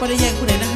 บ่ได้แย่งผู้ใดนะ